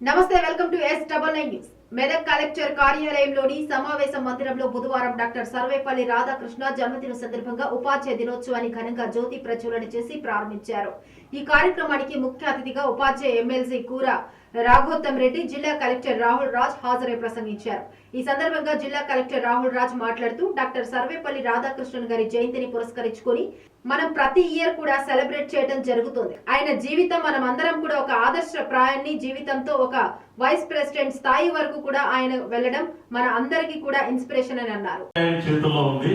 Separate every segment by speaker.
Speaker 1: నమస్తే welcome to S double nine news Medak collector కార్యాలయంలోని సమావేశ మందిరంలో బుధవారం డాక్టర్ సర్వేపల్లి రాధాకృష్ణ జన్మదిన సందర్భంగా ఉపాధ్యాయ దినోత్సవాన్ని ఘనంగా జ్యోతి ప్రజ్వలన చేసి ప్రారంభించారు. ఈ కార్యక్రమానికి ముఖ్య అతిథిగా ఉపాధ్యాయ ఎమ్మెల్సీ కూర రాఘోత్తం రెడ్డి జిల్లా కలెక్టర్ రాహుల్ రాజ్ హాజరై ప్రసంగించారు. ఈ సందర్భంగా జిల్లా కలెక్టర్ రాహుల్ రాజ్ మాట్లాడుతూ డాక్టర్ సర్వేపల్లి రాధాకృష్ణన్ గారి జయంతిని పురస్కరించుకొని మనం ప్రతి ఇయర్ కూడా సెలబ్రేట్ చేయడం జరుగుతుంది. ఆయన జీవితం మనం అందరం కూడా ఒక ఆదర్శ ప్రాయాన్ని జీవితంతో ఒక వైస్ ప్రెసిడెంట్ స్థాయి వరకు కూడా ఆయన వెళ్ళడం మన అందరికి కూడా ఇన్స్పిరేషన్ అని అన్నారు.
Speaker 2: చేతుల్లో ఉంది.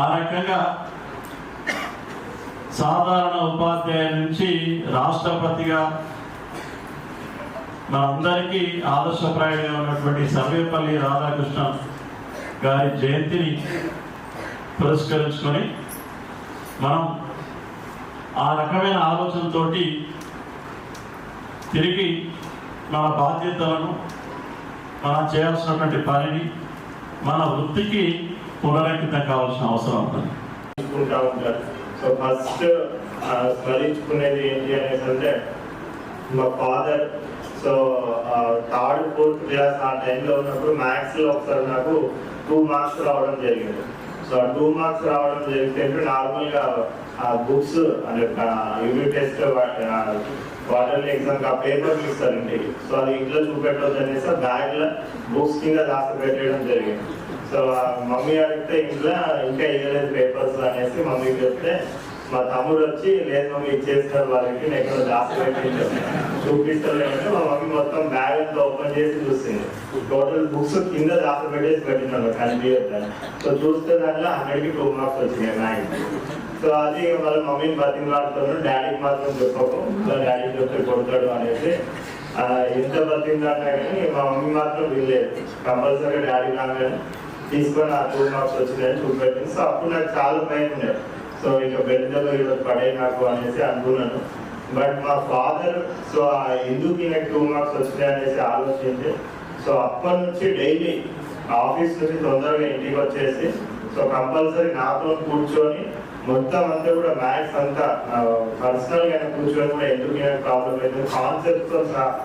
Speaker 2: ఆ రకంగా సాధారణ ఉపాధ్యాయుల నుంచి రాష్ట్రపతిగా మనందరికీ ఆదర్శప్రాయంగా ఉన్నటువంటి సర్వేపల్లి రాధాకృష్ణ గారి జయంతిని పురస్కరించుకొని మనం ఆ రకమైన ఆలోచనతో తిరిగి మన బాధ్యతలను మనం చేయాల్సినటువంటి పనిని మన వృత్తికి పునరంకితం కావాల్సిన అవసరం
Speaker 3: ఉంటుంది. ఉంటారు సో ఫస్ట్ స్మరించుకునేది ఏంటి అనేసి అంటే మా father so third fourth class ఆ టైంలో ఉన్నప్పుడు మ్యాథ్స్లో ఒకసారి నాకు టూ మార్క్స్ రావడం జరిగింది. సో ఆ టూ మార్క్స్ రావడం జరిగితే నార్మల్గా ఆ బుక్స్ అంటే యూనిట్ టెస్ట్ క్వార్టర్లీ ఎగ్జామ్కి ఆ పేపర్ ఇస్తారు ఇంటికి సో అది ఇంట్లో చూపెట్టవచ్చు అనేసి బ్యాగ్లో బుక్స్ కింద దాచి పెట్టడం జరిగింది. సో మమ్మీ అడిగితే ఇంట్లో ఇంకా ఇవ్వలేదు పేపర్స్ అనేసి మమ్మీకి చెప్తే మా తమ్ముడు వచ్చి లేదు మమ్మీ ఇచ్చేస్తారు వాళ్ళకి నేను ఎక్కడ దాచి పెట్టింది చూపిస్తలేదంటే మా మమ్మీ మొత్తం బ్యాగ్ అంతా ఓపెన్ చేసి చూసింది. టోటల్ బుక్స్ కింద దాచి పెట్టేసి పెట్టినాడు కనిపించద్దని సో చూస్తే దాంట్లో హండ్రెడ్కి టూ మార్క్స్ వచ్చినాయి మ్యాథ్స్ సో అది వాళ్ళ మమ్మీని బతిమలాడుతున్నాడు డాడీకి మాత్రం చెప్పకు డాడీకి చెప్తే కొడతాడు అనేసి. ఆ, ఎంత బతిమలాడినా కానీ మా మమ్మీ మాత్రం వీల్లేదు కంపల్సరీ డాడీ రాగానే తీసుకొని ఆ టూ మార్క్స్ వచ్చినాయని చూపెట్టింది సో అప్పుడు నాకు చాలా భయం ఉండే సో ఇక బెల్ట్లో ఇలా పడే నాకు అనేసి అనుకున్నాను. బట్ మా ఫాదర్ సో ఆ ఎందుకు ఈయనకి టూ మార్క్స్ వచ్చినాయి అనేసి ఆలోచించి సో అప్పటి నుంచి డైలీ ఆఫీస్ నుంచి తొందరగా ఇంటికి వచ్చేసి సో కంపల్సరీ నాతో కూర్చొని మొత్తం అంతా కూడా మ్యాథ్స్ అంతా పర్సనల్గా కూర్చొని కూడా ఎందుకు ప్రాబ్లం అయితే సహా